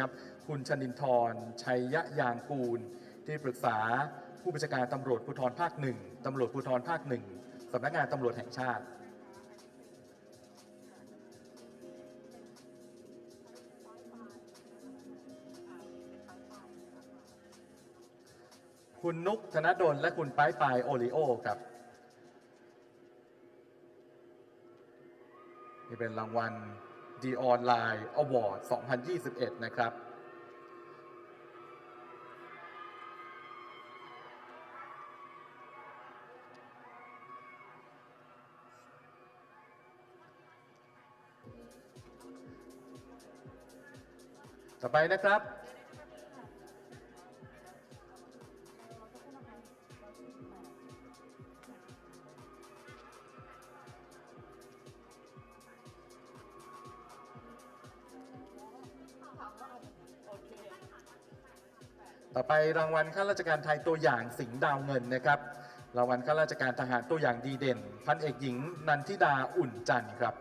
ครับ คุณชนินทร์ชัยยางกูล ที่ปรึกษาผู้บัญชาการตำรวจภูธรภาคหนึ่งตำรวจภูธรภาคหนึ่งสำนักงานตำรวจแห่งชาติคุณนุกธนดลและคุณป้ายปายโอริโอครับ นี่เป็นรางวัล The Online Award 2021 นะครับ ต่อไปนะครับ ต่อไปรางวัลข้าราชการไทยตัวอย่างสิงห์ดาวเงินนะครับ รางวัลข้าราชการทหารตัวอย่างดีเด่น พันเอกหญิงนันทิดาอุ่นจันทร์ครับ